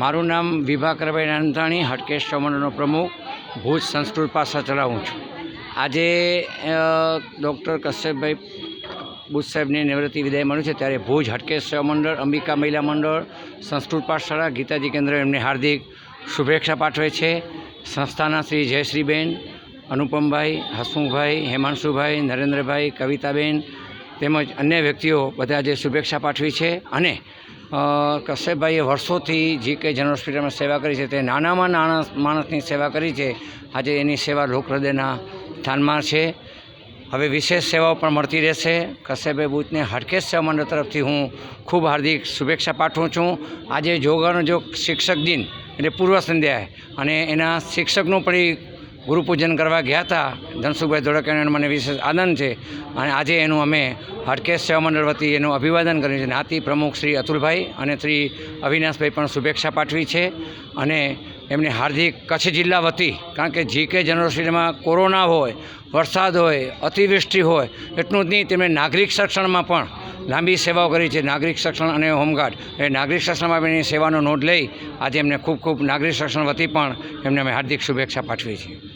મારું નામ વિભાકરભાઈ નાનતાણી હટકેશ ચૌમંડળનો પ્રમુખ, ભુજ સંસ્કૃત પાસા ચલાવું છું. આજે ડૉક્ટર કશ્યપભાઈ બુધ સાહેબની નિવૃત્તિ વિદાય મળ્યું છે, ત્યારે ભુજ હટકેશ મંડળ અંબિકા મહિલા મંડળ, સંસ્કૃત પાઠશાળા, ગીતાજી કેન્દ્ર એમને હાર્દિક શુભેચ્છા પાઠવે છે. સંસ્થાના શ્રી જયશ્રીબેન, અનુપમભાઈ, હસમુખભાઈ, હેમાંશુભાઈ, નરેન્દ્રભાઈ, કવિતાબેન તેમજ અન્ય વ્યક્તિઓ બધા આજે શુભેચ્છા પાઠવી છે. અને કશ્યપભાઈએ વર્ષોથી જે કંઈ જનરલ હોસ્પિટલમાં સેવા કરી છે, તે નાનામાં નાના માણસની સેવા કરી છે. આજે એની સેવા લોક હૃદયના સ્થાનમાં છે. હવે વિશેષ સેવાઓ પણ મળતી રહેશે. કશ્યપભાઈ બુચને હરકેશ સેવા મંડળ તરફથી હું ખૂબ હાર્દિક શુભેચ્છા પાઠવું છું. આજે જોગાનો જોગ શિક્ષક દિન, એટલે પૂર્વ સંધ્યાએ, અને એના શિક્ષકનું પણ ગુરુપૂજન કરવા ગયા હતા. ધનસુખભાઈ ધોળકિયાને મને વિશેષ આનંદ છે. અને આજે એનું અમે હાટકેશ સેવા મંડળ વતી એનું અભિવાદન કર્યું છે. નાતી પ્રમુખ શ્રી અતુલભાઈ અને શ્રી અવિનાશભાઈ પણ શુભેચ્છા પાઠવી છે. અને એમને હાર્દિક કચ્છ જિલ્લા વતી, કારણ કે જી કે યુનિવર્સિટીમાં કોરોના હોય, વરસાદ હોય, અતિવૃષ્ટિ હોય, એટલું જ નહીં, તેમણે નાગરિક સંરક્ષણમાં પણ લાંબી સેવાઓ કરી છે. નાગરિક સંરક્ષણ અને હોમગાર્ડ. એ નાગરિક સંરક્ષણમાં પણ એની સેવાનો નોંધ લઈ આજે એમને ખૂબ ખૂબ નાગરિક સંરક્ષણ વતી પણ એમને અમે હાર્દિક શુભેચ્છા પાઠવી છીએ.